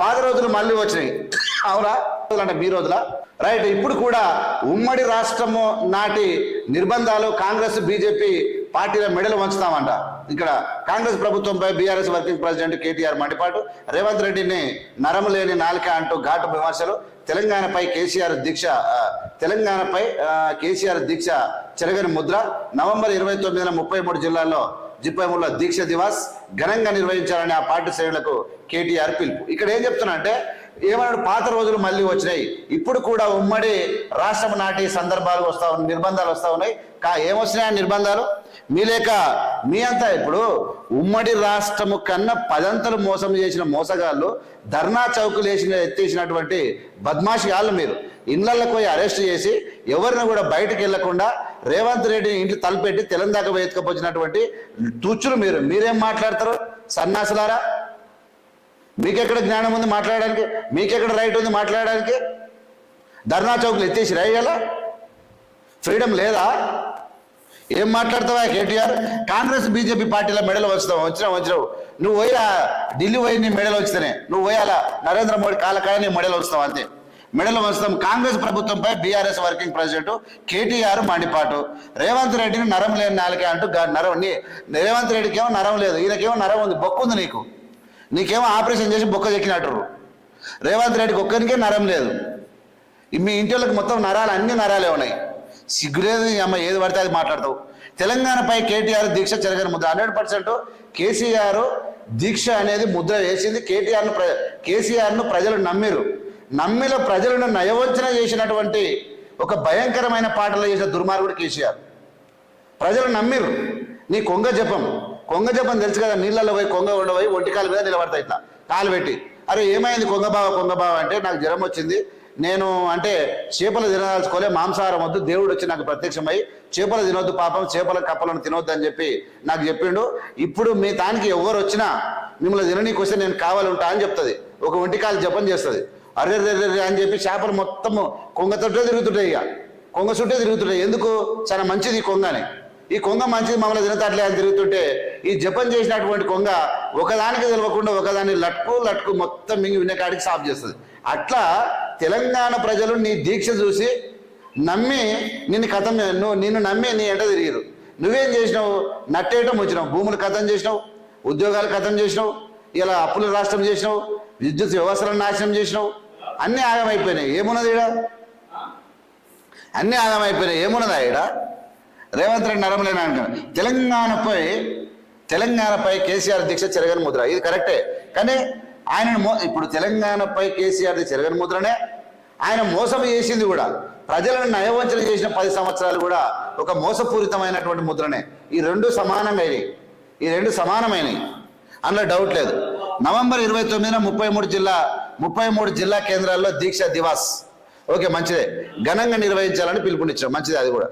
పాత రోజులు మళ్ళీ వచ్చినాయి. అవునా? అంటే మీ రోజుల? రైట్ ఇప్పుడు కూడా ఉమ్మడి రాష్ట్రము నాటి నిర్బంధాలు కాంగ్రెస్ బీజేపీ పార్టీల మెడలు వంచుతామంట. ఇక్కడ కాంగ్రెస్ ప్రభుత్వంపై బీఆర్ఎస్ వర్కింగ్ ప్రెసిడెంట్ కేటీఆర్ మండిపాటు. రేవంత్ రెడ్డిని నరము లేని నాలిక అంటూ ఘాటు విమర్శలు. తెలంగాణపై కేసీఆర్ దీక్ష తెలంగాణపై కేసీఆర్ దీక్ష చెరగని ముద్ర. నవంబర్ ఇరవై తొమ్మిదిన ముప్పై మూడు జిల్లాల్లో జిప్పైముల దీక్ష దివాస్ ఘనంగా నిర్వహించాలని ఆ పార్టీ శ్రేణులకు కేటీఆర్ పిలుపు. ఇక్కడ ఏం చెప్తున్నా అంటే ఏమన్నాడు? పాత రోజులు మళ్ళీ వచ్చినాయి. ఇప్పుడు కూడా ఉమ్మడి రాష్ట్రం నాటి సందర్భాలు వస్తా ఉన్నాయి నిర్బంధాలు వస్తా ఉన్నాయి. కా ఏమొచ్చినాయి ఆ నిర్బంధాలు? మీ లేక మీ అంతా ఇప్పుడు ఉమ్మడి రాష్ట్రము కన్నా పదంతలు మోసం చేసిన మోసగాళ్ళు ధర్నా చౌకులు వేసిన ఎత్తేసినటువంటి బద్మాషి వాళ్ళు మీరు. ఇళ్ళకు పోయి అరెస్ట్ చేసి ఎవరిని కూడా బయటకు వెళ్ళకుండా రేవంత్ రెడ్డిని ఇంటి తలపెట్టి తెలంగాణ వేసుకపోచ్చినటువంటి తుచ్చులు మీరు. మీరేం మాట్లాడతారు? సన్నాసులారా? మీకెక్కడ జ్ఞానం ఉంది మాట్లాడడానికి? మీకెక్కడ రైట్ ఉంది మాట్లాడడానికి? ధర్నా చౌకులు ఎత్తేసి రాయాలా ఫ్రీడమ్ లేదా? ఏం మాట్లాడతావా కేటీఆర్? కాంగ్రెస్ బీజేపీ పార్టీల మెడలు వచ్చినావు వచ్చినావు వచ్చినావు నువ్వు పోయా ఢిల్లీ పోయి నీ మెడలు వచ్చితేనే నువ్వు పోయాలా? నరేంద్ర మోడీ కాలకాయ నీ మెడలు వస్తావు అంతే. మెడలు వస్తాం కాంగ్రెస్ ప్రభుత్వంపై బీఆర్ఎస్ వర్కింగ్ ప్రెసిడెంట్ కేటీఆర్ మండిపాటు. రేవంత్ రెడ్డిని నరం లేని నాలుకే అంటూ నరం నీ రేవంత్ రెడ్డికి ఏమో నరం లేదు. ఈయనకేమో నరం ఉంది బొక్కు ఉంది నీకు. నీకేమో ఆపరేషన్ చేసి బొక్క చెక్కినట్టు. రేవంత్ రెడ్డికి ఒక్కరికే నరం లేదు. మీ ఇంటి వాళ్ళకి మొత్తం నరాలు అన్ని నరాలే ఉన్నాయి. సిగ్గులేదు అమ్మ ఏది పడితే అది మాట్లాడతావు. తెలంగాణపై కేటీఆర్ దీక్ష చెరగని ముద్ర. హండ్రెడ్ పర్సెంట్ కేసీఆర్ దీక్ష అనేది ముద్ర వేసింది. కేటీఆర్ను ప్ర కేసీఆర్ను ప్రజలు నమ్మిరు. నమ్మిన ప్రజలను నయవంచన చేసినటువంటి ఒక భయంకరమైన పాటలు చేసిన దుర్మార్గుడు కేసీఆర్. ప్రజలు నమ్మిరు. నీ కొంగ జపం. కొంగ జపం తెలుసు కదా నీళ్ళలో పోయి కొంగ ఉండబోయి ఒంటి కాలు మీద నిలబడతాయి ఇట్లా. కాలు పెట్టి. అరే ఏమైంది కొంగ బావ కొంగ బావ అంటే నాకు జ్వరం వచ్చింది. నేను అంటే చేపలు తినదలుచుకోలే మాంసాహారం వద్దు దేవుడు వచ్చి నాకు ప్రత్యక్షమై చేపలు తినొద్దు పాపం చేపల కప్పలను తినొద్దు అని చెప్పి నాకు చెప్పిండు. ఇప్పుడు మీ తానికి ఎవరు వచ్చినా మిమ్మల్ని తిననీకి వస్తే నేను కావాలి ఉంటా అని చెప్తుంది. ఒక ఒంటికాలు జపం చేస్తుంది. అరే రే రే అని చెప్పి చేపలు మొత్తము కొంగతోటే తిరుగుతుంటాయి ఇక. కొంగ చుట్టే తిరుగుతుంటాయి. ఎందుకు? చాలా మంచిది ఈ కొంగ అని ఈ కొంగ మంచిది మమ్మల్ని తినతట్లే అని తిరుగుతుంటే ఈ జపం చేసినటువంటి కొంగ ఒకదానికి తెలియకుండా ఒకదాన్ని లట్కు లట్కు మొత్తం మింగి విన్నకాడికి సాఫ్ చేస్తుంది. అట్లా తెలంగాణ ప్రజలు నీ దీక్ష చూసి నమ్మి నిన్ను కథం నువ్వు నిన్ను నమ్మి నీ ఎంట తిరిగిరు నువ్వేం చేసినావు? నట్టేయటం వచ్చినావు. భూములు కథం చేసినావు. ఉద్యోగాలు కథం చేసినావు. ఇలా అప్పులు రాష్ట్రం చేసినావు. విద్యుత్ వ్యవస్థలను నాశనం చేసినావు. అన్నీ ఆగమైపోయినాయి. ఏమున్నది ఈడ? అన్నీ ఆగమైపోయినాయి. ఏమున్నదా ఈడ? రేవంత్ రెడ్డి నరమలేని అంటున్నాడు. తెలంగాణపై తెలంగాణపై కేసీఆర్ దీక్ష చెరగని ముద్ర. ఇది కరెక్టే. కానీ ఆయనను మో ఇప్పుడు తెలంగాణపై కేసీఆర్ చెరగని ముద్రనే. ఆయన మోసం చేసింది కూడా. ప్రజలను నయవంచన చేసిన పది సంవత్సరాలు కూడా ఒక మోసపూరితమైనటువంటి ముద్రనే. ఈ రెండు సమానమైనవి ఈ రెండు సమానమైనవి అందులో డౌట్ లేదు. నవంబర్ ఇరవై తొమ్మిదిన ముప్పై మూడు జిల్లా ముప్పై మూడు జిల్లా కేంద్రాల్లో దీక్ష దివాస్. ఓకే మంచిదే. ఘనంగా నిర్వహించాలని పిలుపునిచ్చాం. మంచిదే అది కూడా.